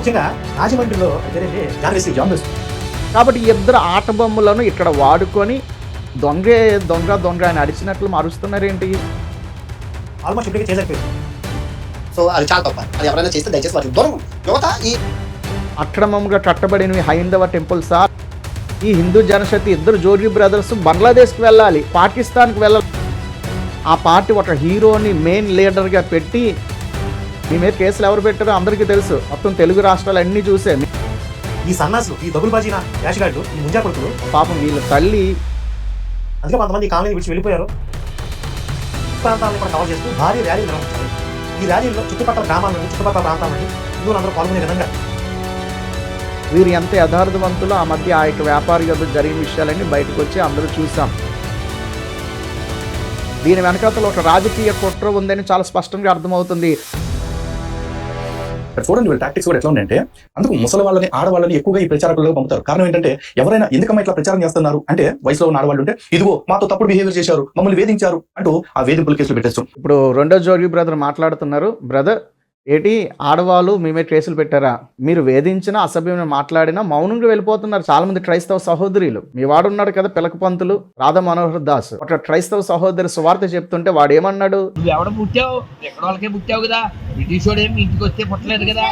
ముఖ్యంగా రాజమండ్రిలో జరిగే జానవేసి జాన్ వెస్ట్ కాబట్టి ఈ ఇద్దరు ఆట బొమ్మలను ఇక్కడ వాడుకొని దొంగే దొంగ దొంగ అని అడిచినట్లు మారుస్తున్నారేంటి? ఆల్మోస్ట్ ఇప్పటికే చేసరిపోయింది సో అది చాలా తప్ప. అది ఎవరైనా చేస్తే దయచేసి వాటికి దూరం. యువత ఈ అక్రమంగా కట్టబడినవి హైందవ టెంపుల్సా ఈ హిందూ జనశక్తి ఇద్దరు జోడీ బ్రదర్స్ బంగ్లాదేశ్కి వెళ్ళాలి పాకిస్తాన్కి వెళ్ళాలి. ఆ పార్టీ ఒక హీరోని మెయిన్ లీడర్గా పెట్టి మీ మీద కేసులు ఎవరు పెట్టారో అందరికీ తెలుసు. మొత్తం తెలుగు రాష్ట్రాలు అన్నీ చూసే. ఈ సన్నాసులు ఈ దగులుబాజీన యాషగాళ్ళు ఈ ముంజా కొడుకులు పాపం వీళ్ళ తల్లి. అందుకే కొంతమంది కాలనీ విడిచి వెళ్ళిపోయారు. ప్రాంతాలను కూడా కవర్ చేస్తూ భారీ ర్యాలీ నిర్వహించారు. ఈ ర్యాలీలో చుట్టుపక్కల గ్రామాల నుండి చుట్టుపక్కల ప్రాంతాల నుండి హిందువులందరూ పాల్గొనే విధంగా. వీరు ఎంత యథార్థవంతులో ఆ మధ్య ఆ యొక్క వ్యాపార యుద్ధ జరిగిన విషయాలన్నీ బయటకు వచ్చి అందరూ చూసాం దీని వెనకాతల ఒక రాజకీయ కుట్ర ఉందని చాలా స్పష్టంగా అర్థమవుతుంది. ఇక్కడ చూడండి వీళ్ళ టాక్టిక్స్ కూడా ఎట్లా ఉన్నాయంటే అందుకు ముసలి వాళ్ళని ఆడవాళ్ళని ఎక్కువగా ఈ ప్రచారకుల్లో పంపుతారు. కారణం ఏంటంటే ఎవరైనా ఎందుకమ్మా ఇట్లా ప్రచారం చేస్తున్నారు? అంటే వయసులో ఉన్న ఆడవాళ్ళు ఉంటే ఇదిగో మాతో తప్పుడు బిహేవియర్ చేశారు మమ్మల్ని వేధించారు అంటూ ఆ వేధింపుల కేసులు పెట్టేస్తాం. ఇప్పుడు రెండో జోగి బ్రదర్ మాట్లాడుతున్నారు. బ్రదర్ ఏటి? ఆడవాళ్ళు మేమే కేసులు పెట్టారా? మీరు వేధించిన అసభ్యమైన మాట్లాడినా మౌనంగా వెళ్ళిపోతున్నారు చాలా మంది క్రైస్తవ సహోదరులు. మీ వాడు ఉన్నాడు కదా పిలక పంతులు రాధా మనోహర్ దాస్. ఒక క్రైస్తవ సహోదరి సువార్త చెప్తుంటే వాడు ఏమన్నాడు? నువ్వు ఎవడ పుట్టావు? ఎక్కడ వాళ్ళకే పుట్టావు కదా? బ్రిటిష్ వాడు ఏమి ఇంటికి వస్తే పుట్టలేదు కదా?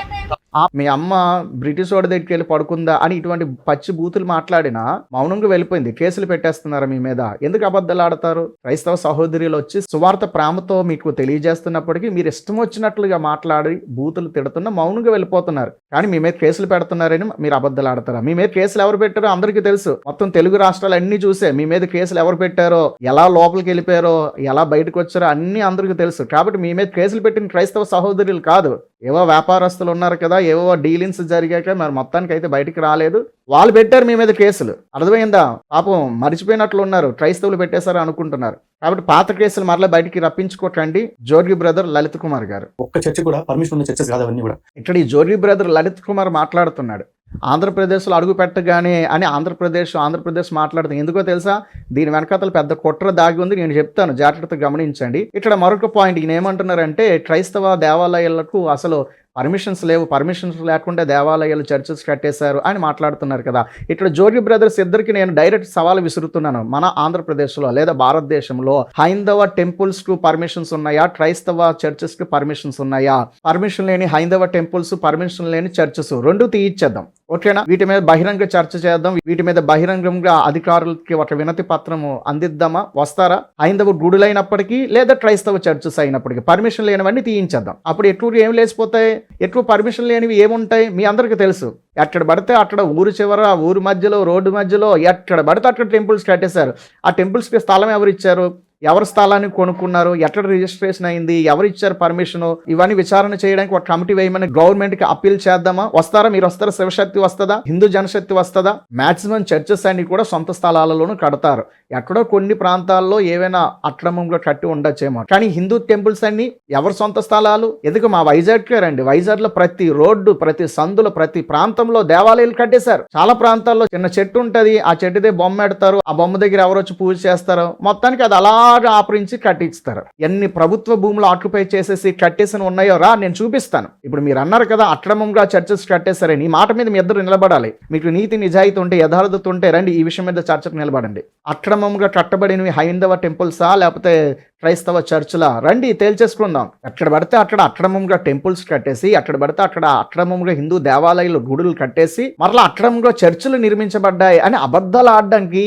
మీ అమ్మ బ్రిటిష్ వాడి దగ్గరికి వెళ్ళి పడుకుందా? అని ఇటువంటి పచ్చి బూతులు మాట్లాడినా మౌనంగా వెళ్ళిపోయింది. కేసులు పెట్టేస్తున్నారు మీ మీద? ఎందుకు అబద్ధాలు ఆడతారు? క్రైస్తవ సహోదరులు వచ్చి సువార్త ప్రేమతో మీకు తెలియజేస్తున్నప్పటికీ మీరు ఇష్టం వచ్చినట్లుగా మాట్లాడి బూతులు తిడుతున్నా మౌనంగా వెళ్ళిపోతున్నారు. కానీ మీ మీద కేసులు పెడుతున్నారని మీరు అబద్ధాలు ఆడతారా? మీ మీద కేసులు ఎవరు పెట్టారో అందరికీ తెలుసు. మొత్తం తెలుగు రాష్ట్రాలు అన్ని చూసే మీ మీద కేసులు ఎవరు పెట్టారో ఎలా లోపలికి వెళ్ళిపోయారో ఎలా బయటకు వచ్చారో అన్ని అందరికీ తెలుసు. కాబట్టి మీ మీద కేసులు పెట్టిన క్రైస్తవ సహోదరులు కాదు. ఏవో వ్యాపారస్తులు ఉన్నారు కదా ఏవో డీలింగ్స్ జరిగాక మరి మొత్తానికి అయితే బయటికి రాలేదు. వాళ్ళు పెట్టారు మీ మీద కేసులు. అర్థమైందా? పాపం మర్చిపోయినట్లు ఉన్నారు. క్రైస్తవులు పెట్టేశారు అనుకుంటున్నారు. కాబట్టి పాత కేసులు మరలా బయటికి రప్పించుకోకండి. జోర్గి బ్రదర్ లలిత్ కుమార్ గారు. ఒక్క చర్చ కూడా పర్మిషన్ ఉన్న చర్చస్ కాదు అవన్నీ కూడా. ఇక్కడ ఈ జోర్గి బ్రదర్ లలిత్ కుమార్ మాట్లాడుతున్నాడు. ఆంధ్రప్రదేశ్లో అడుగు పెట్టగానే అని ఆంధ్రప్రదేశ్ ఆంధ్రప్రదేశ్ మాట్లాడుతుంది. ఎందుకో తెలుసా? దీని వెనకాతల పెద్ద కుట్ర దాగి ఉంది. నేను చెప్తాను జాగ్రత్తగా గమనించండి. ఇక్కడ మరొక పాయింట్ ఈయన ఏమంటున్నారంటే క్రైస్తవ దేవాలయాలకు అసలు పర్మిషన్స్ లేవు. పర్మిషన్స్ లేకుండా దేవాలయాలు చర్చెస్ కట్టేశారు అని మాట్లాడుతున్నారు కదా. ఇక్కడ జోగి బ్రదర్స్ ఇద్దరికి నేను డైరెక్ట్ సవాల్ విసురుతున్నాను. మన ఆంధ్రప్రదేశ్లో లేదా భారతదేశంలో హైందవ టెంపుల్స్కు పర్మిషన్స్ ఉన్నాయా? క్రైస్తవ చర్చెస్కి పర్మిషన్స్ ఉన్నాయా? పర్మిషన్ లేని హైందవ టెంపుల్స్ పర్మిషన్ లేని చర్చెస్ రెండు తీయిచ్చేద్దాం. ఓకేనా? వీటి మీద బహిరంగ చర్చ చేద్దాం. వీటి మీద బహిరంగంగా అధికారులకి ఒక వినతి పత్రము అందిద్దామా? వస్తారా? హైందవ గుడులైనప్పటికీ లేదా క్రైస్తవ చర్చెస్ అయినప్పటికీ పర్మిషన్ లేనివన్నీ తీయించేద్దాం. అప్పుడు ఎట్లు ఏం లేచిపోతాయి? ఎక్కువ పర్మిషన్ లేనివి ఏముంటాయి? మీ అందరికీ తెలుసు. ఎక్కడ పడితే అక్కడ ఊరు చివర ఊరు మధ్యలో రోడ్డు మధ్యలో ఎక్కడ పడితే అక్కడ టెంపుల్స్ కట్టేశారు ఆ టెంపుల్స్కి స్థలం ఎవరు ఇచ్చారు? ఎవరి స్థలాన్ని కొనుక్కున్నారు ఎక్కడ రిజిస్ట్రేషన్ అయింది ఎవరు ఇచ్చారు పర్మిషన్ ఇవన్నీ విచారణ చేయడానికి ఒక కమిటీ వేయమని గవర్నమెంట్కి అప్పీల్ చేద్దామా? వస్తారా? మీరు వస్తారా? శివశక్తి వస్తుందా? హిందూ జనశక్తి వస్తుందా? మాక్సిమం చర్చెస్ అన్ని కూడా సొంత స్థలాలలోనూ కడతారు. ఎక్కడో కొన్ని ప్రాంతాల్లో ఏవైనా అక్రమంలో కట్టి ఉండొచ్చేమో. కానీ హిందూ టెంపుల్స్ అన్ని ఎవరి సొంత స్థలాలు? ఎందుకు మా వైజాగ్కే రండి. వైజాగ్లో ప్రతి రోడ్డు ప్రతి సందులో ప్రతి ప్రాంతంలో దేవాలయాలు కట్టేశారు. చాలా ప్రాంతాల్లో చిన్న చెట్టు ఉంటది. ఆ చెట్టుదే బొమ్మ పెడతారు. ఆ బొమ్మ దగ్గర ఎవరు వచ్చి పూజ చేస్తారు? మొత్తానికి అది అలా బాగా ఆపరించి కట్టిస్తారు. ఎన్ని ప్రభుత్వ భూములు ఆక్యుపై చేసేసి కట్టేసిన ఉన్నాయో రా నేను చూపిస్తాను. ఇప్పుడు మీరు అన్నారు కదా అక్రమంగా చర్చస్ కట్టేశారని ఈ మాట మీద మీ ఇద్దరు నిలబడాలి. మీకు నీతి నిజాయితీ ఉంటే యథార్థత ఉంటే రండి ఈ విషయం మీద చర్చకు నిలబడండి. అక్రమంగా కట్టబడినవి హైందవ టెంపుల్సా లేకపోతే క్రైస్తవ చర్చిలా? రండి తేల్చేసుకుందాం. ఎక్కడ పడితే అక్కడ అక్రమంగా టెంపుల్స్ కట్టేసి అక్కడ పడితే అక్కడ అక్రమంగా హిందూ దేవాలయాలు గుడులు కట్టేసి మరలా అక్రమంగా చర్చిలు నిర్మించబడ్డాయి అని అబద్ధాలు ఆడడానికి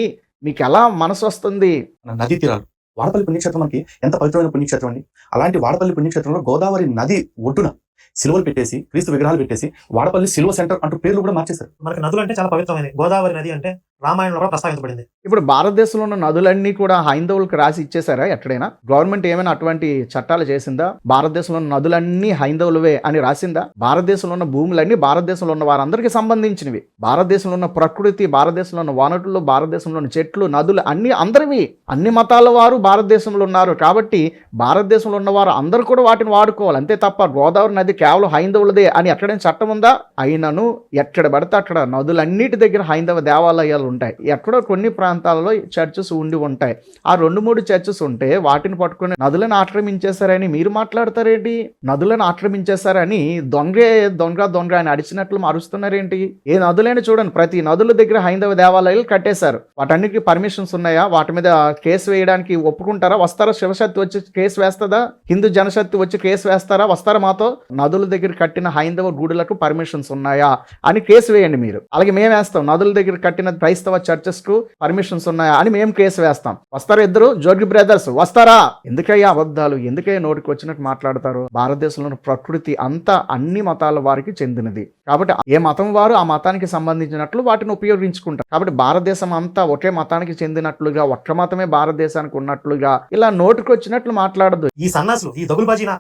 మీకు ఎలా మనసు వస్తుంది? నదీ తీరాలు. వాడపల్లి పుణ్యక్షేత్రం మనకి ఎంత పవిత్రమైన పుణ్యక్షేత్రం అండి? అలాంటి వాడపల్లి పుణ్యక్షేత్రంలో గోదావరి నది ఒడ్డున సిలువలు పెట్టేసి క్రీస్తు విగ్రహాలు పెట్టేసి వాడపల్లి సిలువ సెంటర్ అంటూ పేర్లు కూడా మార్చేశారు. మనకి నదులు అంటే చాలా పవిత్రమైనది గోదావరి నది అంటే రామాయణంలో కూడా ప్రస్తావించబడింది. ఇప్పుడు భారతదేశంలో ఉన్న నదులన్నీ కూడా హైందవులకు రాసి ఇచ్చేసారా ఎక్కడైనా? గవర్నమెంట్ ఏమైనా అటువంటి చట్టాలు చేసిందా? భారతదేశంలో ఉన్న నదులన్నీ హైందవులవే అని రాసిందా? భారతదేశంలో ఉన్న భూములన్నీ భారతదేశంలో ఉన్న వారందరికీ సంబంధించినవి. భారతదేశంలో ఉన్న ప్రకృతి భారతదేశంలో ఉన్న వనరులు భారతదేశంలో ఉన్న చెట్లు నదులు అన్ని అందరివి. అన్ని మతాల వారు భారతదేశంలో ఉన్నారు కాబట్టి భారతదేశంలో ఉన్న వారు అందరూ కూడా వాటిని వాడుకోవాలి. అంతే తప్ప గోదావరి నది కేవలం హైందవులదే అని ఎక్కడైనా చట్టం ఉందా? అయినను ఎక్కడ పడితే అక్కడ నదులన్నిటి దగ్గర హైందవ దేవాలయాలు ఉంటాయి. ఎక్కడో కొన్ని ప్రాంతాలలో చర్చెస్ ఉండి ఉంటాయి. ఆ రెండు మూడు చర్చెస్ ఉంటే వాటిని పట్టుకుని నదులను ఆక్రమించేశారని మీరు మాట్లాడతారేంటి? నదులను ఆక్రమించేశారని దొంగే దొంగ దొంగ అని అడిచినట్లు మారుస్తున్నారేంటి? ఏ నదులైనా చూడండి. ప్రతి నదుల దగ్గర హైందవ దేవాలయాలు కట్టేశారు. వాటన్నిటికీ పర్మిషన్స్ ఉన్నాయా? వాటి మీద కేసు వేయడానికి ఒప్పుకుంటారా? వస్తారా? శివశక్తి వచ్చి కేసు వేస్తుందా? హిందూ జనశక్తి వచ్చి కేసు వేస్తారా? వస్తారా మాతో? నదుల దగ్గర కట్టిన హైందవ గుడులకు పర్మిషన్స్ ఉన్నాయా? అని కేసు వేయండి మీరు. అలాగే మేము వేస్తాం? నదుల దగ్గర కట్టిన క్రైస్తవ చర్చెస్కు పర్మిషన్స్ ఉన్నాయా అని మేము కేసు వేస్తాం. వస్తారా ఇద్దరు? జోగి బ్రదర్స్ వస్తారా? ఎందుకయ్యా అబద్ధాలు? ఎందుకయ్యా నోటికి వచ్చినట్టు మాట్లాడతారు? భారతదేశంలో ప్రకృతి అంతా అన్ని మతాల వారికి చెందినది. కాబట్టి ఏ మతం వారు ఆ మతానికి సంబంధించినట్లు వాటిని ఉపయోగించుకుంటారు. కాబట్టి భారతదేశం అంతా ఒకే మతానికి చెందినట్లుగా ఒక్క మతమే భారతదేశానికి ఉన్నట్లుగా ఇలా నోటికి వచ్చినట్లు మాట్లాడదు. ఈ సన్నాసులు ఈ దగులుబాజీన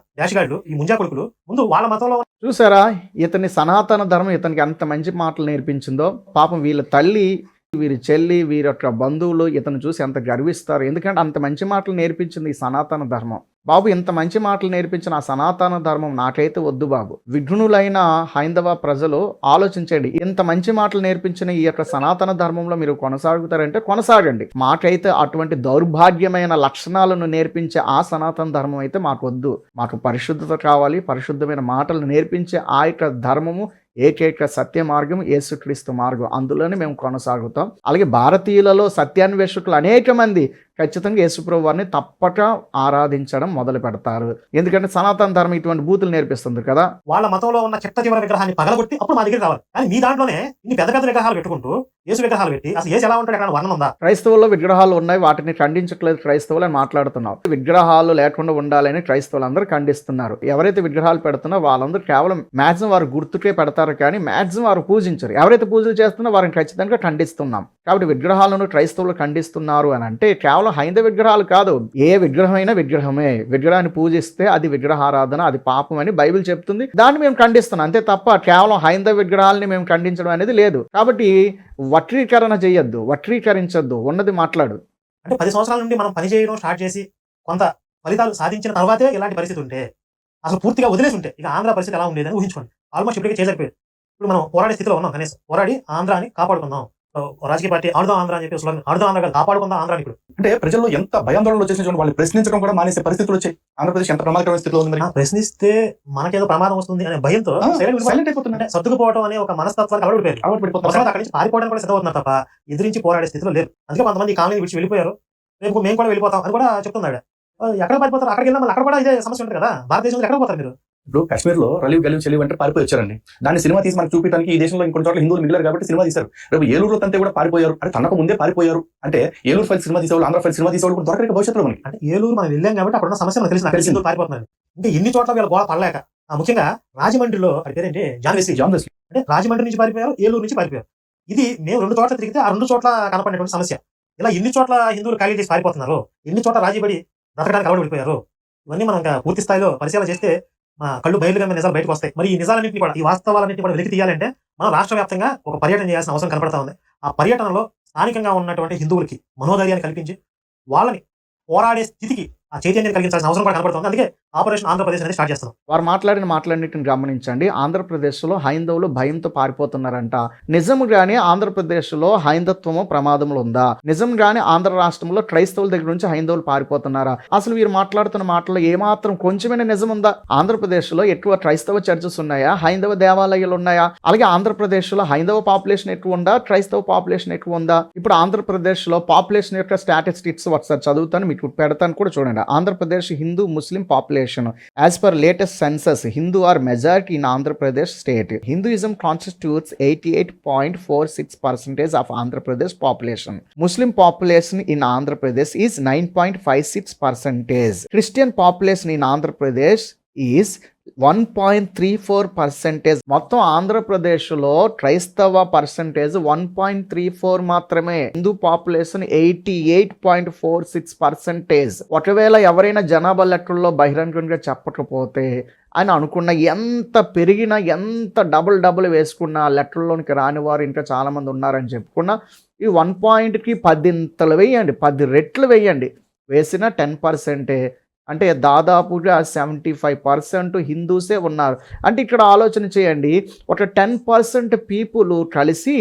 ఈ ముంజా కొడుకులు ముందు వాళ్ళ మతంలో చూసారా? ఇతని సనాతన ధర్మం ఇతనికి ఎంత మంచి మాటలు నేర్పించిందో పాపం వీళ్ళ తల్లి వీరి చెల్లి వీరి యొక్క బంధువులు ఇతను చూసి ఎంత గర్విస్తారు. ఎందుకంటే అంత మంచి మాటలు నేర్పించింది ఈ సనాతన ధర్మం. బాబు ఇంత మంచి మాటలు నేర్పించిన ఆ సనాతన ధర్మం నాకైతే వద్దు బాబు. విఘ్నులైన హైందవ ప్రజలు ఆలోచించండి. ఇంత మంచి మాటలు నేర్పించిన ఈ యొక్క సనాతన ధర్మంలో మీరు కొనసాగుతారంటే కొనసాగండి. మాకైతే అటువంటి దౌర్భాగ్యమైన లక్షణాలను నేర్పించే ఆ సనాతన ధర్మం అయితే మాకు వద్దు. మాకు పరిశుద్ధత కావాలి. పరిశుద్ధమైన మాటలు నేర్పించే ఆ యొక్క ధర్మము ఏకైక సత్య మార్గం యేసుక్రీస్తు మార్గం. అందులోనే మేము కొనసాగుతాం. అలాగే భారతీయులలో సత్యాన్వేషకులు అనేక మంది ఖచ్చితంగా యేసుప్రభు వారిని తప్పక ఆరాధించడం మొదలు పెడతారు. ఎందుకంటే సనాతన ధర్మం ఇటువంటి బూతులు నేర్పిస్తుంది కదా. వాళ్ళ మతంలో ఉన్న చెత్త చివర విగ్రహాన్ని పగలగొట్టి అప్పుడు మా దగ్గర రావాలి. కానీ మీ దాంట్లోనే ఇన్ని పెద్ద పెద్ద విగ్రహాలు పెట్టుకుంటూ యేసు విగ్రహాలు పెట్టి అసలు యేసు ఎలా ఉంటాడు వర్ణం ఉందా? క్రైస్తవుల్లో విగ్రహాలు ఉన్నాయి వాటిని ఖండించట్లేదు క్రైస్తవులు అని మాట్లాడుతున్నాం విగ్రహాలు లేకుండా ఉండాలని క్రైస్తవులు అందరూ ఖండిస్తున్నారు. ఎవరైతే విగ్రహాలు పెడుతున్నారో వాళ్ళందరూ కేవలం మాక్సిమం వారు గుర్తుకే పెడతారు కానీ మాక్సిమం వారు పూజించరు. ఎవరైతే పూజలు చేస్తున్నారో వారిని ఖచ్చితంగా ఖండిస్తున్నాం. కాబట్టి విగ్రహాలను క్రైస్తవులు ఖండిస్తున్నారు అని అంటే కేవలం హైందవ విగ్రహాలు కాదు ఏ విగ్రహమైనా విగ్రహమే. విగ్రహాన్ని పూజిస్తే అది విగ్రహారాధన అది పాపం అని బైబిల్ చెప్తుంది. దాన్ని మేము ఖండిస్తున్నాం. అంతే తప్ప కేవలం హైందవ విగ్రహాలని మేము ఖండించడం అనేది లేదు. కాబట్టి వక్రీకరణ చేయొద్దు వక్రీకరించొద్దు. ఉన్నది మాట్లాడు. అంటే పది సంవత్సరాల నుండి మనం పని చేయడం స్టార్ట్ చేసి కొంత ఫలితాలు సాధించిన తర్వాతే ఇలాంటి పరిస్థితి ఉంటే అసలు పూర్తిగా వదిలేసి ఉంటే ఇక ఆంధ్ర పరిస్థితి ఎలా ఉండేదని ఊహించుకోండి. ఆల్మోస్ట్ ఇప్పటికే చేసరిపోయింది ఇప్పుడు మనం పోరాడే స్థితిలో ఉన్నాం కనీసం. పోరాడి ఆంధ్రాని కాపాడుకుందాం. రాజకీయ పార్టీ ఆడుదాం ఆంధ్ర అని చెప్పి స్లోగన్ ఆడుదాం ఆంధ్ర కాదు, కాపాడుకుందాం ఆంధ్రాని ఇప్పుడు. అంటే ప్రజల్లో ఎంత భయాందోళనలు వచ్చేసిన చూడండి వాళ్ళు ప్రశ్నించడం కూడా మానేసే పరిస్థితులు వచ్చాయి. ఆంధ్రప్రదేశ్ ఎంత ప్రమాదకరమైన స్థితిలో ఉంది ప్రశ్నిస్తే మనకేదో ప్రమాదం వస్తుంది అనే భయంతో సైలెంట్ సర్దుకుపోవడం అనే ఒక మనస్తత్వానికి అలవాటు అలవాటు పడిపోతున్నారు. అవసరం అక్కడి నుంచి పారిపోవడానికి కూడా సిద్ధమవుతున్నారు తప్ప ఎదిరించి పోరాడే స్థితిలో లేరు. అందుకే కొంతమంది కాలనీ విడిచి వెళ్ళిపోయారు. రేపు మేము కూడా వెళ్ళిపోతాం అని కూడా చెప్తున్నాడు ఎక్కడ పారిపోతారు అక్కడికి వెళ్ళినా అక్కడ కూడా ఇదే సమస్య ఉంటుంది కదా. భారతదేశంలో ఎక్కడ పోతారు మీరు? ఇప్పుడు కాశ్మీర్లో రలీవ్ గలీవ్ చెలివ్ అంటే పారిపోయి వచ్చారండి. దాన్ని సినిమా తీసి మనకు చూపించడానికి ఈ దేశంలో ఇంకొన్ని చోట్ల హిందువులు మిగిలారు కాబట్టి సినిమా తీశారు. రేపు ఏలూరులో తంతే కూడా పారిపోయారు. అంటే తనకు ముందే పారిపోయారు. అంటే ఏలూరు ఫైల్ సినిమా తీసేవాళ్ళు ఆంధ్ర ఫైల్ సినిమా తీసేవాళ్ళు కూడా దొరకలేక భవిష్యత్తులో మనకి. అంటే ఏలూరు మనం వెళ్ళాం కాబట్టి అక్కడ సమస్య మనకు తెలిసింది. హిందువులు పారిపోతున్నారు. ఇంకా ఎన్ని చోట్ల వీళ్ళ గోడ పడలేక ఆ, ముఖ్యంగా రాజమండ్రిలో పేరేంటి? జాన్ వెస్లీ జాన్ వెస్లీ అంటే రాజమండ్రి నుంచి పారిపోయారు ఏలూరు నుంచి పారిపోయారు. ఇది మేము రెండు చోట్ల తిరిగితే ఆ రెండు చోట్ల కనపడినటువంటి సమస్య. ఇలా ఎన్ని చోట్ల హిందువులు ఖాళీ చేసి పారిపోతున్నారు. ఎన్ని చోట్ల రాజీపడి బ్రతకడానికి అలవాటు పడిపోయారు. ఇవన్నీ మనం పూర్తి స్థాయిలో పరిశీలన చేస్తే కళ్ళు బయలుగా నిజాలు బయటకు వస్తాయి. మరి ఈ నిజాలన్నింటినీ కూడా ఈ వాస్తవాలన్నింటినీ కూడా వెలికి తీయాలంటే మనం రాష్ట్ర వ్యాప్తంగా ఒక పర్యటన చేయాల్సిన అవసరం కనపడతా ఉంది. ఆ పర్యటనలో స్థానికంగా ఉన్నటువంటి హిందువులకి మనోధైర్యాన్ని కల్పించి వాళ్ళని పోరాడే స్థితికి ఆ చైతన్యాన్ని కలిగించాల్సిన అవసరం కూడా కనపడుతుంది. అందుకే ఆపరేషన్ ఆంధ్రప్రదేశ్ అనేది స్టార్ట్ చేస్తారు వారు మాట్లాడిన మాటలన్నిటిని గమనించండి. ఆంధ్రప్రదేశ్లో హైందవులు భయంతో పారిపోతున్నారంట. నిజంగానే ఆంధ్రప్రదేశ్లో హైందత్వము ప్రమాదంలో ఉందా? నిజంగానే ఆంధ్ర రాష్ట్రంలో క్రైస్తవుల దగ్గర నుంచి హైందవులు పారిపోతున్నారా? అసలు వీరు మాట్లాడుతున్న మాటలు ఏమాత్రం కొంచెమైనా నిజం ఉందా? ఆంధ్రప్రదేశ్లో ఎక్కువ క్రైస్తవ చర్చెస్ ఉన్నాయా? హైందవ దేవాలయాలు ఉన్నాయా? అలాగే ఆంధ్రప్రదేశ్లో హైందవ పాపులేషన్ ఎక్కువ ఉందా? క్రైస్తవ పాపులేషన్ ఎక్కువ ఉందా? ఇప్పుడు ఆంధ్రప్రదేశ్లో పాపులేషన్ యొక్క స్టాటిస్టిక్స్ ఒకసారి చదువుతాను మీకు పెడతాను కూడా చూడండి. Andhra Pradesh Hindu Muslim population population. As per latest census, Hindu are majority in Andhra Pradesh state. Hinduism constitutes 88.46% of Andhra Pradesh population. Muslim population in Andhra Pradesh is 9.56%. Christian population in Andhra Pradesh is one point three four percentage మొత్తం ఆంధ్రప్రదేశ్లో క్రైస్తవ percentage one point three four మాత్రమే. Hindu population eighty eight point four six percentage ఒకవేళ ఎవరైనా జనాభా లెక్కల్లో బహిరంగంగా చెప్పకపోతే అని అనుకున్న ఎంత పెరిగినా ఎంత డబుల్ డబుల్ వేసుకున్న లెక్కల్లోనికి రాని వారు ఇంకా చాలామంది ఉన్నారని చెప్పుకున్నా ఈ వన్ పాయింట్కి పదింతలు వేయండి పది రెట్లు వేయండి. వేసిన టెన్ పర్సెంటే అంటే దాదాపుగా సెవెంటీ ఫైవ్ పర్సెంట్ హిందూసే ఉన్నారు. అంటే ఇక్కడ ఆలోచన చేయండి ఒక టెన్ పర్సెంట్ పీపుల్ కలిసి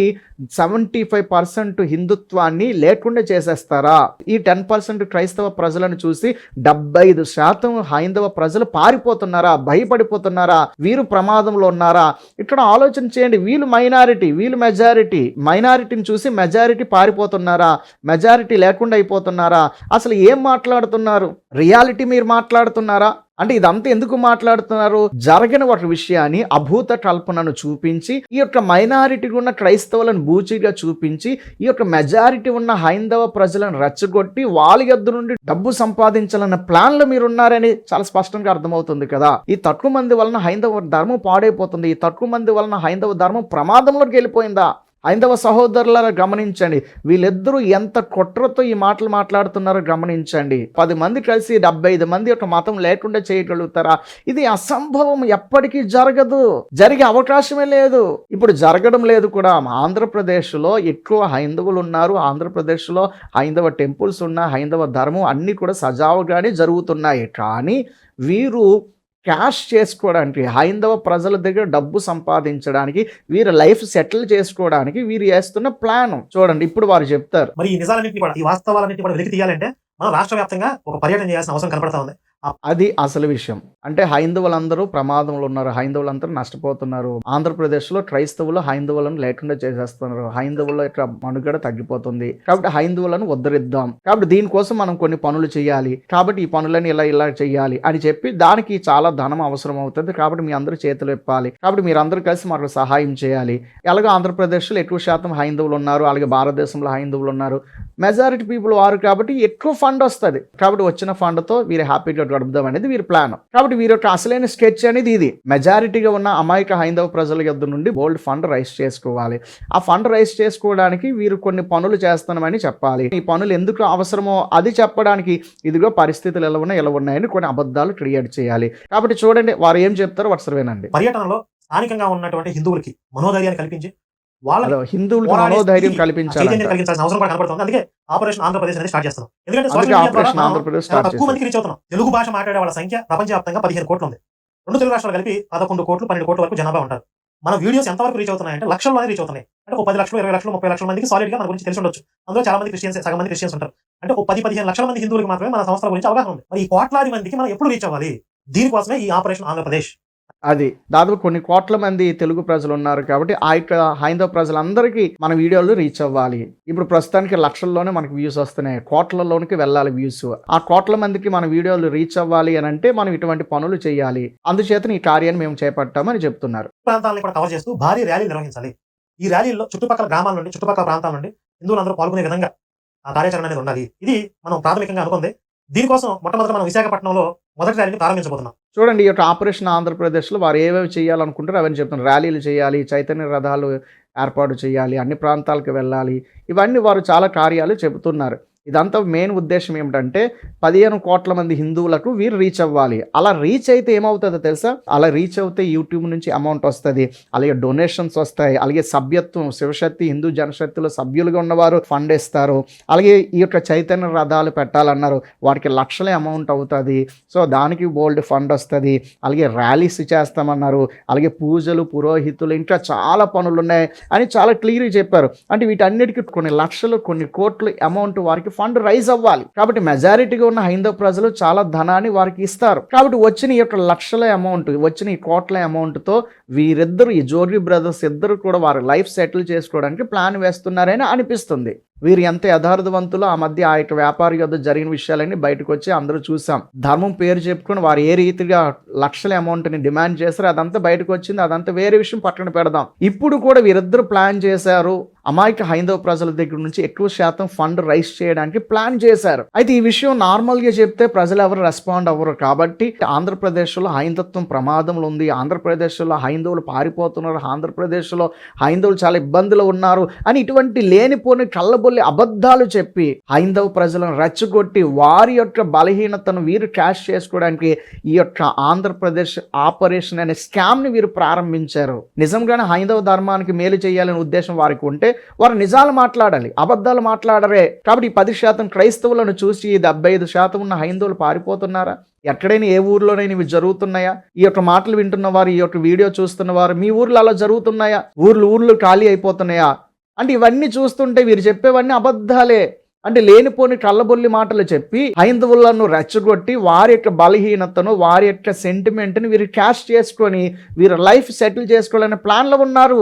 సెవెంటీ ఫైవ్ పర్సెంట్ హిందుత్వాన్ని లేకుండా చేసేస్తారా? ఈ టెన్ పర్సెంట్ క్రైస్తవ ప్రజలను చూసి డెబ్బై ఐదు శాతం హైందవ ప్రజలు పారిపోతున్నారా? భయపడిపోతున్నారా? వీరు ప్రమాదంలో ఉన్నారా? ఇక్కడ ఆలోచన చేయండి వీళ్ళు మైనారిటీ వీళ్ళు మెజారిటీ మైనారిటీని చూసి మెజారిటీ పారిపోతున్నారా? మెజారిటీ లేకుండా అయిపోతున్నారా? అసలు ఏం మాట్లాడుతున్నారు? రియాలిటీ మీరు మాట్లాడుతున్నారా? అంటే ఇదంతా ఎందుకు మాట్లాడుతున్నారు? జరగని ఒక విషయాన్ని అభూత కల్పనను చూపించి ఈ యొక్క మైనారిటీ ఉన్న క్రైస్తవులను బూచిగా చూపించి ఈ యొక్క మెజారిటీ ఉన్న హైందవ ప్రజలను రెచ్చగొట్టి వాళ్ళ యొద్ద నుండి డబ్బు సంపాదించాలన్న ప్లాన్లో మీరు ఉన్నారని చాలా స్పష్టంగా అర్థమవుతుంది కదా. ఈ తక్కువ మంది వలన హైందవ ధర్మం పాడైపోతుంది. ఈ తక్కువ మంది వలన హైందవ ధర్మం ప్రమాదంలోకి వెళ్ళిపోయిందా? ఐందవ సహోదరులారా గమనించండి. వీళ్ళిద్దరూ ఎంత కుట్రతో ఈ మాటలు మాట్లాడుతున్నారో గమనించండి. పది మంది కలిసి డెబ్బై ఐదు మంది ఒక మతం లేకుండా చేయగలుగుతారా? ఇది అసంభవం. ఎప్పటికీ జరగదు. జరిగే అవకాశమే లేదు. ఇప్పుడు జరగడం లేదు కూడా. ఆంధ్రప్రదేశ్లో ఎక్కువ హైందవులు ఉన్నారు. ఆంధ్రప్రదేశ్లో హైందవ టెంపుల్స్ ఉన్న హైందవ ధర్మం అన్నీ కూడా సజావుగానే జరుగుతున్నాయి. కానీ వీరు క్యాష్ చేసుకోవడానికి హైందవ ప్రజల దగ్గర డబ్బు సంపాదించడానికి వీరి లైఫ్ సెటిల్ చేసుకోవడానికి వీరు వేస్తున్న ప్లాన్. చూడండి ఇప్పుడు వారు చెప్తారు. మరి ఈ నిజాలన్నింటినీ కూడా ఈ వాస్తవాలన్నింటినీ కూడా వెలికి తీయాలంటే మనం రాష్ట్ర వ్యాప్తంగా ఒక పర్యటన చేయాల్సిన అవసరం కనపడతా ఉంది. అది అసలు విషయం. అంటే హైందవులందరూ ప్రమాదంలో ఉన్నారు హైందవులందరూ నష్టపోతున్నారు. ఆంధ్రప్రదేశ్లో క్రైస్తవులు హైందవులను లేకుండా చేసేస్తున్నారు. హైందవుల యొక్క మనుగడ తగ్గిపోతుంది. కాబట్టి హైందవులను ఉద్ధరిద్దాం. కాబట్టి దీనికోసం మనం కొన్ని పనులు చేయాలి. కాబట్టి ఈ పనులను ఇలా ఇలా చేయాలి అని చెప్పి దానికి చాలా ధనం అవసరం అవుతుంది. కాబట్టి మీ అందరూ చేతులు ఇప్పాలి కాబట్టి మీరందరూ కలిసి మాకు సహాయం చేయాలి. ఎలాగో ఆంధ్రప్రదేశ్లో ఎక్కువ శాతం హైందవులు ఉన్నారు. అలాగే భారతదేశంలో హైందవులు ఉన్నారు. మెజారిటీ పీపుల్ వారు కాబట్టి ఎక్కువ ఫండ్ వస్తుంది. కాబట్టి వచ్చిన ఫండ్తో వీరు హ్యాపీగా గడుపుదాం అనేది వీరి ప్లాన్. కాబట్టి వీరి యొక్క అసలైన స్కెచ్ అనేది ఇది. మెజారిటీగా ఉన్న అమాయక హైందవ ప్రజల యొద్ నుండి బోల్డ్ ఫండ్ రైస్ చేసుకోవాలి. ఆ ఫండ్ రైస్ చేసుకోవడానికి వీరు కొన్ని పనులు చేస్తున్నామని చెప్పాలి. ఈ పనులు ఎందుకు అవసరమో అది చెప్పడానికి ఇదిగో పరిస్థితులు ఎలా ఉన్నాయి ఎలా ఉన్నాయని కొన్ని అబద్ధాలు క్రియేట్ చేయాలి. కాబట్టి చూడండి వారు ఏం చెప్తారో ఒకసారి వినండి పర్యటనలో స్థానికంగా ఉన్నటువంటి హిందువులకి మనోధైర్యాన్ని కల్పించి వాళ్ళ హిందువులకు మనోధైర్యం కల్పించాలి కలిగించాల్సిన అవసరం కూడా కనపడుతుంది. అందుకే ఆపరేషన్ ఆంధ్రప్రదేశ్ అనేది స్టార్ట్ చేస్తున్నాం. ఎందుకంటే చాలా స్టార్ట్ తక్కువ మందికి రీచ్ అవుతున్నాం. తెలుగు భాష మాట్లాడే వాళ్ళ సంఖ్య ప్రపంచవ్యాప్తంగా పదిహేను కోట్లు ఉంది. రెండు తెలుగు రాష్ట్రాలు కలిపి పదకొండు కోట్లు పన్నెండు కోట్ల వరకు జనాభా ఉంటారు. మన వీడియోస్ ఎంతవరకు రీచ్ అవుతున్నాయంటే లక్షల్లోనే రీచ్ అవుతున్నాయి. అంటే ఒక పది లక్షలు ఇరవై లక్షలు ముప్పై లక్షల మందికి సాలిడ్గా మన గురించి తెలిసి ఉండొచ్చు. అందులో చాలా మంది క్రిస్టియన్స్ సగం మంది క్రిస్టియన్స్ ఉంటారు. అంటే ఒక పది పదిహేను లక్షల మంది హిందువులకు మాత్రమే మన సంస్థల గురించి అవగాహన ఉంది. మరి ఈ కోట్లాది మందికి మనం ఎప్పుడు రీచ్ అవ్వాలి? దీనికోసమే ఈ ఆపరేషన్ ఆంధ్రప్రదేశ్. అది దాదాపు కొన్ని కోట్ల మంది తెలుగు ప్రజలు ఉన్నారు కాబట్టి ఆ యొక్క హైందవ ప్రజలందరికీ మన వీడియోలు రీచ్ అవ్వాలి. ఇప్పుడు ప్రస్తుతానికి లక్షల్లోనే మనకి వ్యూస్ వస్తున్నాయి. కోట్లలోనికి వెళ్ళాలి వ్యూస్ ఆ కోట్ల మందికి మన వీడియోలు రీచ్ అవ్వాలి అని అంటే మనం ఇటువంటి పనులు చేయాలి. అందుచేత ఈ కార్యాన్ని మేము చేపట్టామని చెప్తున్నారు. ప్రాంతాలను కూడా కవర్ చేస్తూ భారీ ర్యాలీ నిర్వహించాలి. ఈ ర్యాలీలో చుట్టుపక్కల గ్రామాల నుండి చుట్టుపక్కల ప్రాంతాల నుండి హిందువులందరూ పాల్గొనే విధంగా ఆ కార్యాచరణ అనేది ఉండాలి. ఇది మనం ప్రాథమికంగా అనుకుంది. దీనికోసం మొట్టమొదటి మనం విశాఖపట్నంలో మొదటి ర్యాలీని ప్రారంభించబోతున్నాం. చూడండి ఈ యొక్క ఆపరేషన్ ఆంధ్రప్రదేశ్లో వారు ఏవేవి చేయాలనుకుంటారో అవన్నీ చెప్తున్నారు. ర్యాలీలు చేయాలి చైతన్య రథాలు ఏర్పాటు చేయాలి అన్ని ప్రాంతాలకు వెళ్ళాలి. ఇవన్నీ వారు చాలా కార్యాలు చెబుతున్నారు. ఇదంతా మెయిన్ ఉద్దేశం ఏమిటంటే పదిహేను కోట్ల మంది హిందువులకు వీరు రీచ్ అవ్వాలి. అలా రీచ్ అయితే ఏమవుతుందో తెలుసా? అలా రీచ్ అవుతే యూట్యూబ్ నుంచి అమౌంట్ వస్తుంది. అలాగే డొనేషన్స్ వస్తాయి. అలాగే సభ్యత్వం శివశక్తి హిందూ జనశక్తిలో సభ్యులుగా ఉన్నవారు ఫండ్ ఇస్తారు అలాగే ఈ యొక్క చైతన్య రథాలు పెట్టాలన్నారు. వాటికి లక్షలే అమౌంట్ అవుతుంది. సో దానికి బోల్డ్ ఫండ్ వస్తుంది. అలాగే ర్యాలీస్ చేస్తామన్నారు. అలాగే పూజలు పురోహితులు ఇంకా చాలా పనులు ఉన్నాయి అని చాలా క్లియర్గా చెప్పారు. అంటే వీటన్నిటికీ కొన్ని లక్షలు కొన్ని కోట్లు అమౌంట్ వారికి ఫండ్ రైజ్ అవ్వాలి. కాబట్టి మెజారిటీగా ఉన్న హైందవ ప్రజలు చాలా ధనాన్ని వారికి ఇస్తారు. కాబట్టి వచ్చిన ఈ యొక్క లక్షల అమౌంట్ వచ్చిన ఈ కోట్ల అమౌంట్తో వీరిద్దరు ఈ జోర్గి బ్రదర్స్ ఇద్దరు కూడా వారి లైఫ్ సెటిల్ చేసుకోవడానికి ప్లాన్ వేస్తున్నారని అనిపిస్తుంది. వీరు ఎంత యథార్థవంతులు ఆ మధ్య ఆ యొక్క వ్యాపారి యొద్ద జరిగిన విషయాలన్నీ బయటకు వచ్చి అందరూ చూసాం. ధర్మం పేరు చెప్పుకొని వారు ఏ రీతిగా లక్షల అమౌంట్ని డిమాండ్ చేశారు అదంతా బయటకు వచ్చింది. అదంతా వేరే విషయం పక్కన పెడదాం. ఇప్పుడు కూడా వీరిద్దరు ప్లాన్ చేశారు. అమాయక హైందవ ప్రజల దగ్గర నుంచి ఎక్కువ శాతం ఫండ్ రైస్ చేయడానికి ప్లాన్ చేశారు. అయితే ఈ విషయం నార్మల్గా చెప్తే ప్రజలు ఎవరు రెస్పాండ్ అవ్వరు. కాబట్టి ఆంధ్రప్రదేశ్లో హైందత్వం ప్రమాదంలో ఉంది. ఆంధ్రప్రదేశ్లో హైందవులు పారిపోతున్నారు. ఆంధ్రప్రదేశ్లో హైందవులు చాలా ఇబ్బందులు ఉన్నారు. అని ఇటువంటి లేనిపోని కళ్ళబో కళ్ళబొల్లి అబద్ధాలు చెప్పి హైందవ ప్రజలను రెచ్చగొట్టి వారి యొక్క బలహీనతను వీరు క్యాష్ చేసుకోవడానికి ఈ యొక్క ఆంధ్రప్రదేశ్ ఆపరేషన్ అనే స్కామ్ని వీరు ప్రారంభించారు. నిజంగానే హైందవ ధర్మానికి మేలు చేయాలనే ఉద్దేశం వారికి ఉంటే వారు నిజాలు మాట్లాడాలి అబద్ధాలు మాట్లాడరే. కాబట్టి ఈ పది శాతం క్రైస్తవులను చూసి ఈ డెబ్బై ఐదు శాతం ఉన్న హైందవులు పారిపోతున్నారా? ఎక్కడైనా ఏ ఊర్లోనైనా ఇవి జరుగుతున్నాయా? ఈ యొక్క మాటలు వింటున్న వారు ఈ యొక్క వీడియో చూస్తున్న వారు మీ ఊర్లో అలా జరుగుతున్నాయా? ఊర్లు ఊర్లు ఖాళీ అయిపోతున్నాయా? అంటే ఇవన్నీ చూస్తుంటే వీరు చెప్పేవన్నీ అబద్ధాలే. అంటే లేనిపోని కళ్ళబొల్లి మాటలు చెప్పి హైందవులను రెచ్చగొట్టి వారి యొక్క బలహీనతను వారి యొక్క సెంటిమెంట్ని వీరు క్యాష్ చేసుకొని వీరు లైఫ్ సెటిల్ చేసుకోవాలనే ప్లాన్లో ఉన్నారు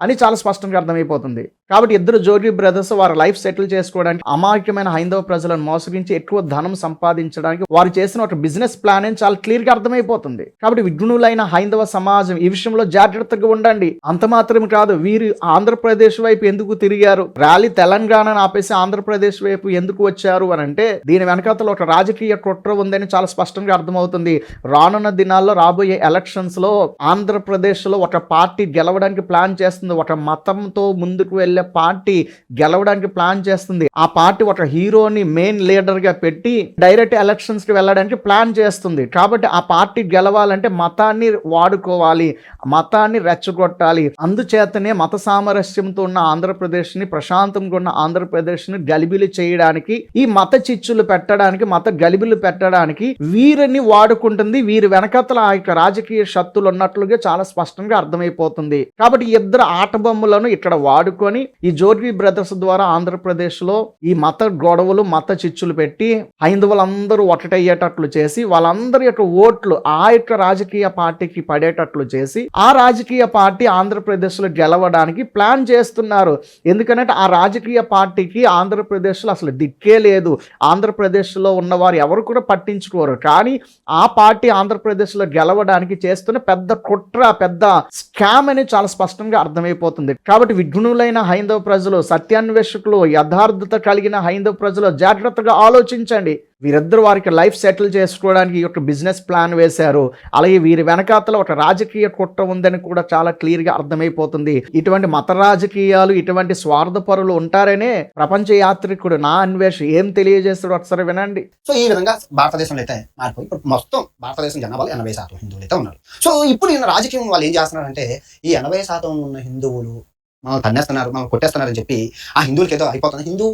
అని చాలా స్పష్టంగా అర్థమైపోతుంది. కాబట్టి ఇద్దరు జోగి బ్రదర్స్ వారి లైఫ్ సెటిల్ చేసుకోవడానికి అమాయకమైన హైందవ ప్రజలను మోసగించి ఎక్కువ ధనం సంపాదించడానికి వారు చేసిన ఒక బిజినెస్ ప్లాన్ అని చాలా క్లియర్గా అర్థమైపోతుంది. కాబట్టి విఘ్నులైన హైందవ సమాజం ఈ విషయంలో జాగ్రత్తగా ఉండండి. అంత మాత్రం కాదు వీరు ఆంధ్రప్రదేశ్ వైపు ఎందుకు తిరిగారు? ర్యాలీ తెలంగాణను ఆపేసి ఆంధ్రప్రదేశ్ వైపు ఎందుకు వచ్చారు అని అంటే దీని వెనకాతలో ఒక రాజకీయ కుట్ర ఉందని చాలా స్పష్టంగా అర్థమవుతుంది. రానున్న దినాల్లో రాబోయే ఎలక్షన్స్లో ఆంధ్రప్రదేశ్లో ఒక పార్టీ గెలవడానికి ప్లాన్ చేస్తుంది. ఒక మతంతో ముందుకు వెళ్ళే పార్టీ గెలవడానికి ప్లాన్ చేస్తుంది. ఆ పార్టీ ఒక హీరోని మెయిన్ లీడర్గా పెట్టి డైరెక్ట్ ఎలక్షన్స్కి వెళ్ళడానికి ప్లాన్ చేస్తుంది. కాబట్టి ఆ పార్టీ గెలవాలంటే మతాన్ని వాడుకోవాలి. మతాన్ని రెచ్చగొట్టాలి. అందుచేతనే మత సామరస్యంతో ఉన్న ఆంధ్రప్రదేశ్ని ప్రశాంతంగా ఉన్న ఆంధ్రప్రదేశ్ని గలిబిలి చేయడానికి ఈ మత చిచ్చులు పెట్టడానికి మత గలిబిలు పెట్టడానికి వీరిని వాడుకుంటుంది. వీరి వెనకతల ఆ యొక్క రాజకీయ శక్తులు ఉన్నట్లుగా చాలా స్పష్టంగా అర్థమైపోతుంది. కాబట్టి ఇద్దరు ఆటబొమ్మలను ఇక్కడ వాడుకొని ఈ జోర్గి బ్రదర్స్ ద్వారా ఆంధ్రప్రదేశ్లో ఈ మత గొడవలు మత చిచ్చులు పెట్టి హైందవులందరూ ఒకటయ్యేటట్లు చేసి వాళ్ళందరి యొక్క ఓట్లు ఆ యొక్క రాజకీయ పార్టీకి పడేటట్లు చేసి ఆ రాజకీయ పార్టీ ఆంధ్రప్రదేశ్లో గెలవడానికి ప్లాన్ చేస్తున్నారు. ఎందుకంటే ఆ రాజకీయ పార్టీకి ఆంధ్రప్రదేశ్లో అసలు దిక్కే లేదు. ఆంధ్రప్రదేశ్లో ఉన్నవారు ఎవరు కూడా పట్టించుకోరు. కానీ ఆ పార్టీ ఆంధ్రప్రదేశ్లో గెలవడానికి చేస్తున్న పెద్ద కుట్ర పెద్ద స్కామ్ అని చాలా స్పష్టంగా అర్థమైపోతుంది. కాబట్టి విఘ్నులైన హైందవ ప్రజలు సత్యాన్వేషకులు యథార్థత కలిగిన హైందవ ప్రజలు జాగ్రత్తగా ఆలోచించండి. వీరిద్దరు వారికి లైఫ్ సెటిల్ చేసుకోవడానికి ఈ యొక్క బిజినెస్ ప్లాన్ వేశారు. అలాగే వీరి వెనకాతల ఒక రాజకీయ కుట్ర ఉందని కూడా చాలా క్లియర్గా అర్థమైపోతుంది. ఇటువంటి మత రాజకీయాలు ఇటువంటి స్వార్థపరులు ఉంటారనే ప్రపంచ యాత్రికుడు నా అన్వేషణ ఏం తెలియజేస్తాడు ఒకసారి వినండి. సో ఈ విధంగా భారతదేశంలో అయితే మారిపోయి ఇప్పుడు మొత్తం భారతదేశం జనాభాలో ఎనభై శాతం హిందువులు అయితే ఉన్నారు. సో ఇప్పుడు రాజకీయం వాళ్ళు ఏం చేస్తున్నారంటే ఈ ఎనభై శాతం ఉన్న హిందువులు మనం తన్నేస్తున్నారు మమ్మల్ని కొట్టేస్తున్నారని చెప్పి ఆ హిందువులకి ఏదో అయిపోతుంది. హిందూ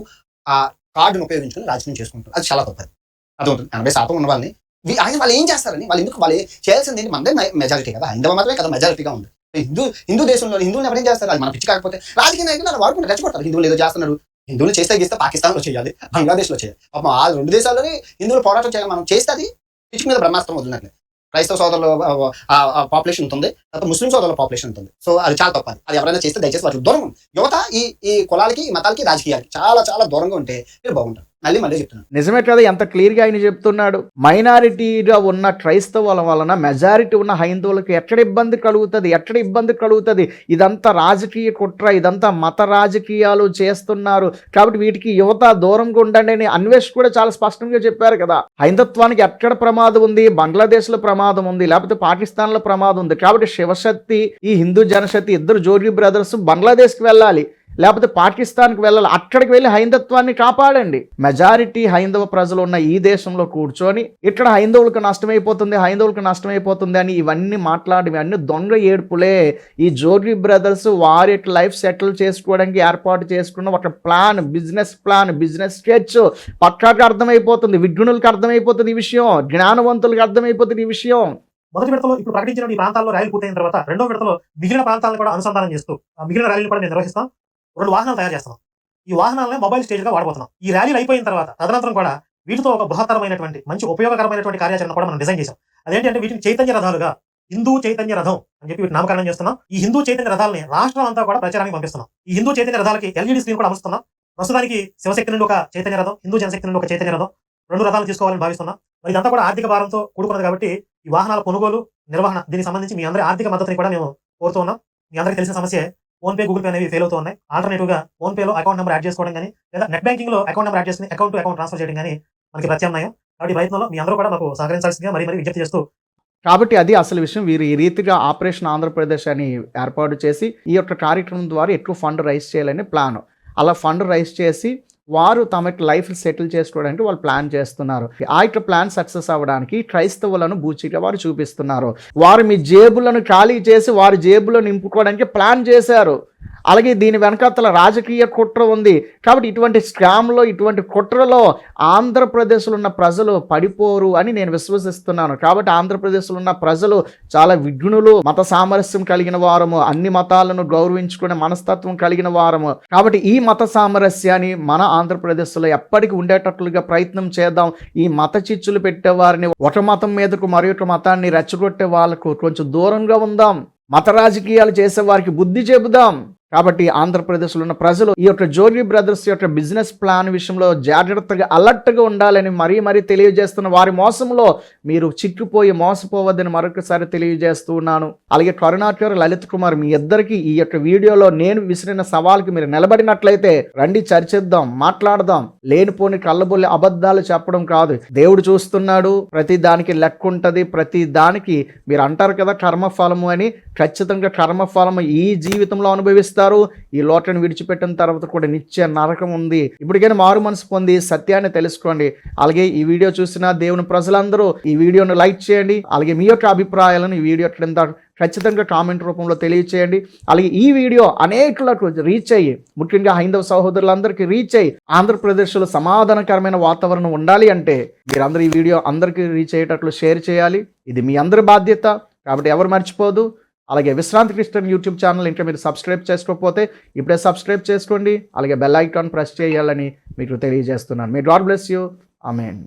ఆ కార్డును ఉపయోగించుకుని రాజకీయం చేసుకుంటారు అది చాలా తప్పది అది ఎనభై శాతం ఉన్న వాళ్ళని ఆయన వాళ్ళు ఏం చేస్తారని వాళ్ళు ఎందుకు వాళ్ళు చేయాల్సింది ఏంటి? మనదే మెజారిటీ కదా. హైందవ మాత్రమే కదా మెజారిటీగా ఉంది. హిందూ హిందూ దేశంలో హిందువులు ఎవరేం చేస్తారు? అది మన పిచ్చి కాకపోతే రాజకీయ నాయకులు అలా వాడుకుంటే రెచ్చగొడతారు. హిందువులు ఏదో చేస్తున్నారు. హిందువులు చేస్తే గీస్తే పాకిస్తాన్లో చేయాలి బంగ్లాదేశ్లో చేయాలి. పాపం ఆ రెండు దేశాల్లోనే హిందువులు పోరాటం చేయాలి. మనం చేస్తే అది పిచ్చి మీద బ్రహ్మాస్త్రం వదిలినట్లే. క్రైస్తవ సోదరుల పాపులేషన్ ఉంటుంది తర్వాత ముస్లిం సోదరుల పాపులేషన్ ఉంటుంది. సో అది చాలా తప్పదు అది. ఎవరైనా చేస్తే దయచేసి వాటికి దూరం యువత ఈ ఈ కులాలకి ఈ మతాలకి రాజకీయాలకి చాలా చాలా దూరంగా ఉంటే మీరు బాగుంటారు. మళ్ళీ మళ్ళీ చెప్తున్నాను. నిజమే కదా ఎంత క్లియర్గా ఆయన చెప్తున్నాడు. మైనారిటీగా ఉన్న క్రైస్తవుల వలన మెజారిటీ ఉన్న హైందువులకు ఎక్కడ ఇబ్బంది కలుగుతుంది? ఎక్కడ ఇబ్బంది కలుగుతుంది? ఇదంతా రాజకీయ కుట్ర ఇదంతా మత రాజకీయాలు చేస్తున్నారు. కాబట్టి వీటికి యువత దూరంగా ఉండండి అని అన్వేష్ కూడా చాలా స్పష్టంగా చెప్పారు కదా. హైందత్వానికి ఎక్కడ ప్రమాదం ఉంది? బంగ్లాదేశ్లో ప్రమాదం ఉంది లేకపోతే పాకిస్తాన్లో ప్రమాదం ఉంది. కాబట్టి శివశక్తి ఈ హిందూ జనశక్తి ఇద్దరు జోగి బ్రదర్స్ బంగ్లాదేశ్కి వెళ్ళాలి. లేకపోతే పాకిస్తాన్కి వెళ్ళాలి. అక్కడికి వెళ్ళి హైందత్వాన్ని కాపాడండి. మెజారిటీ హైందవ ప్రజలు ఉన్న ఈ దేశంలో కూర్చొని ఇక్కడ హైందవులకు నష్టమైపోతుంది హైందవులకు నష్టమైపోతుంది అని ఇవన్నీ మాట్లాడి ఇవన్నీ దొంగ ఏడుపులే. ఈ జోగి బ్రదర్స్ వారి లైఫ్ సెటిల్ చేసుకోవడానికి ఏర్పాటు చేసుకున్న ఒక plan business plan business sketch. పక్కాగా అర్థమైపోతుంది విఘ్నులకు అర్థమైపోతుంది ఈ విషయం జ్ఞానవంతులకు అర్థమైపోతుంది ఈ విషయం. మొదటి విడతలో ఇప్పుడు ప్రకటించిన ఈ ప్రాంతాల్లో ర్యాలీ పూర్తయిన తర్వాత రెండో విడతలో మిగిలిన ప్రాంతాలను కూడా అనుసంధానం చేస్తూ మిగిలిన ర్యాలీలు కూడా మేము నిర్వహిస్తాం రెండు వాహనాలు తయారు చేస్తున్నాం. ఈ వాహనాలను మొబైల్ స్టేజ్గా వాడబోతున్నాం. ఈ ర్యాలీలు అయిపోయిన తర్వాత తదనంతరం కూడా వీటితో ఒక బృహత్తరమైనటువంటి మంచి ఉపయోగకరమైనటువంటి కార్యాచరణ కూడా మనం డిజైన్ చేశాం. అదేంటంటే వీటిని చైతన్య రథాలుగా హిందూ చైతన్య రథం అని చెప్పి వీటి నామకరణం చేస్తున్నాం. ఈ హిందూ చైతన్య రథాలని రాష్ట్రం అంతా కూడా ప్రచారానికి పంపిస్తున్నాం. ఈ హిందూ చైతన్య రథాలకి ఎల్ఈడి స్క్రీన్ కూడా అమరుస్తున్నాం. ప్రస్తుతానికి శివశక్తి నుండి ఒక చైతన్య రథం హిందూ జనశక్తి నుండి ఒక చైతన్య రథం రెండు రథాలు తీసుకోవాలని భావిస్తున్నాం. మరి ఇదంతా కూడా ఆర్థిక భారంతో కూడుకున్నది కాబట్టి ఈ వాహనాల కొనుగోలు నిర్వహణ దీనికి సంబంధించి మీ అందరి ఆర్థిక మద్దతుని కూడా మేము కోరుతున్నాం మీ అందరికీ తెలిసిన సమస్య ఫోన్ పే గూగుల్ పే అనేవి ఫెయిల్ అవుతూ ఉన్నాయి. ఆల్టర్నేటివ్గా ఫోన్ పేలో అకౌంట్ నెంబర్ యాడ్ చేసుకోవడం కానీ లేదా నెట్ బ్యాంకింగ్లో అకౌంట్ నెంబర్ యాడ్ చేసుకుని అకౌంట్ టు అకౌంట్ ట్రాన్స్ఫర్ చేయడం కానీ మనకి ప్రత్యామ్నాయం. కాబట్టి ప్రయత్నంలో మీ అందరూ కూడా మాకు సహకరించాల్సిందిగా మరి మరి విజ్ఞప్తి చేస్తూ కాబట్టి అది అసలు విషయం. వీరు ఈ రీతిగా ఆపరేషన్ ఆంధ్రప్రదేశ్ అని ఏర్పాటు చేసి ఈ యొక్క కార్యక్రమం ద్వారా ఎక్కువ ఫండ్ రైజ్ చేయాలని ప్లాన్ అలా ఫండ్ రైజ్ చేసి వారు తమకి లైఫ్ సెటిల్ చేసుకోవడానికి వాళ్ళు ప్లాన్ చేస్తున్నారు. ఆ యొక్క ప్లాన్ సక్సెస్ అవ్వడానికి క్రైస్తవులను బూచిగా వారు చూపిస్తున్నారు. వారు మీ జేబులను ఖాళీ చేసి వారి జేబులో నింపుకోవడానికి ప్లాన్ చేశారు. అలాగే దీని వెనకాతల రాజకీయ కుట్ర ఉంది. కాబట్టి ఇటువంటి స్కామ్లో ఇటువంటి కుట్రలో ఆంధ్రప్రదేశ్లో ఉన్న ప్రజలు పడిపోరు అని నేను విశ్వసిస్తున్నాను. కాబట్టి ఆంధ్రప్రదేశ్లో ఉన్న ప్రజలు చాలా విఘ్నులు మత సామరస్యం కలిగిన వారము అన్ని మతాలను గౌరవించుకునే మనస్తత్వం కలిగిన వారము. కాబట్టి ఈ మత సామరస్యాన్ని మన ఆంధ్రప్రదేశ్లో ఎప్పటికీ ఉండేటట్లుగా ప్రయత్నం చేద్దాం. ఈ మత చిచ్చులు పెట్టే వారిని ఒక మతం మీదకు మరొక మతాన్ని రెచ్చగొట్టే వాళ్ళకు కొంచెం దూరంగా ఉందాం. మత రాజకీయాలు చేసే వారికి బుద్ధి చెబుదాం. కాబట్టి ఆంధ్రప్రదేశ్లో ఉన్న ప్రజలు ఈ యొక్క జోగి బ్రదర్స్ యొక్క బిజినెస్ ప్లాన్ విషయంలో జాగ్రత్తగా అలర్ట్గా ఉండాలని మరీ మరీ తెలియజేస్తున్న వారి మోసంలో మీరు చిక్కిపోయి మోసపోవద్దని మరొకసారి తెలియజేస్తున్నాను అలాగే కరుణాకర్ లలిత్ కుమార్ మీ ఇద్దరికి ఈ యొక్క వీడియోలో నేను విసిరిన సవాల్కి మీరు నిలబడినట్లయితే రండి చర్చిద్దాం మాట్లాడదాం. లేనిపోని కళ్ళబొల్లి అబద్ధాలు చెప్పడం కాదు. దేవుడు చూస్తున్నాడు ప్రతి దానికి లెక్క ఉంటుంది ప్రతి దానికి మీరు అంటారు కదా కర్మఫలము అని. ఖచ్చితంగా కర్మఫలము ఈ జీవితంలో అనుభవిస్తారు ఈ లోటను విడిచిపెట్టిన తర్వాత కూడా నిత్య నరకం ఉంది. ఇప్పటికైనా మారు మనసు పొంది సత్యాన్ని తెలుసుకోండి. అలాగే ఈ వీడియో చూసిన దేవుని ప్రజలందరూ ఈ వీడియోను లైక్ చేయండి. అలాగే మీ యొక్క అభిప్రాయాలను ఈ వీడియో క్రింద ఖచ్చితంగా కామెంట్ రూపంలో తెలియచేయండి. అలాగే ఈ వీడియో అనేకులకు రీచ్ అయ్యి ముఖ్యంగా హైందవ సహోదరులందరికీ రీచ్ అయ్యి ఆంధ్రప్రదేశ్లో సమాధానకరమైన వాతావరణం ఉండాలి అంటే మీరందరూ ఈ వీడియో అందరికీ రీచ్ అయ్యేటట్లు షేర్ చేయాలి. ఇది మీ అందరి బాధ్యత. కాబట్టి ఎవరు మర్చిపోదు. అలాగే విశ్రాంతి కృష్ణన్ యూట్యూబ్ ఛానల్ ఇంకా మీరు సబ్స్క్రైబ్ చేసుకోకపోతే ఇప్పుడే సబ్స్క్రైబ్ చేసుకోండి. అలాగే బెల్ ఐకాన్ ప్రెస్ చేయాలని మీకు తెలియజేస్తున్నాను. మీ గాడ్ బ్లెస్ యూ మీన్